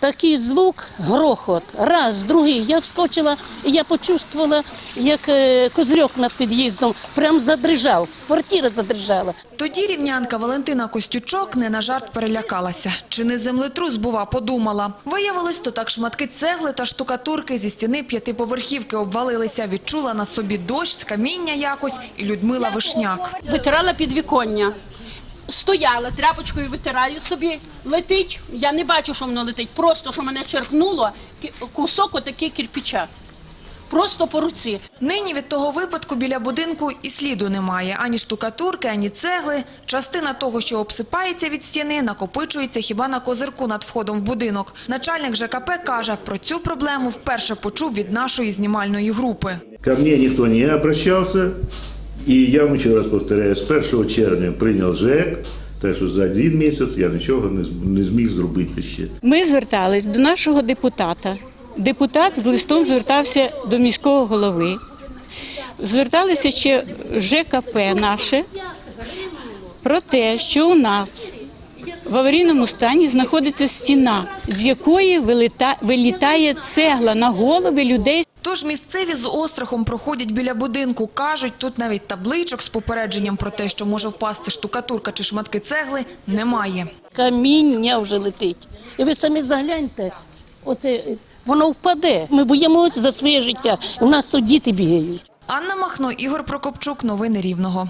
Такий звук, грохот, раз, другий. Я вскочила і я почувствувала, як е, козирьок над під'їздом прям задрижав. Квартира задрижала. Тоді рівнянка Валентина Костючок не на жарт перелякалася. Чи не землетрус, бува, подумала. Виявилось, то так шматки цегли та штукатурки зі стіни п'ятиповерхівки обвалилися. Відчула на собі дощ з каміння якось і Людмила Вишняк. Витирала підвіконня. Стояла, тряпочкою витираю собі, летить. Я не бачу, що воно летить. Просто що мене черкнуло, кусок отакий кирпича. Просто по руці. Нині від того випадку біля будинку і сліду немає. Ані штукатурки, ані цегли. Частина того, що обсипається від стіни, накопичується хіба на козирку над входом в будинок. Начальник ЖКП каже, про цю проблему вперше почув від нашої знімальної групи. Ко мне никто не обращался. И я вам ще раз повторяю, з 1 червня прийняв ЖЕК, Те, що за один місяць я нічого не зміг зробити ще. Ми звертались до нашого депутата. Депутат з листом звертався до міського голови. Зверталися ще ЖКП наше про те, що у нас в аварійному стані знаходиться стіна, з якої виліта- вилітає цегла на голови людей. Тож місцеві з острахом проходять біля будинку. Кажуть, тут навіть табличок з попередженням про те, що може впасти штукатурка чи шматки цегли, немає. Каміння вже летить. І ви самі загляньте, оце воно впаде. Ми боїмося за своє життя. У нас тут діти бігають. Анна Махно, Ігор Прокопчук. Новини Рівного.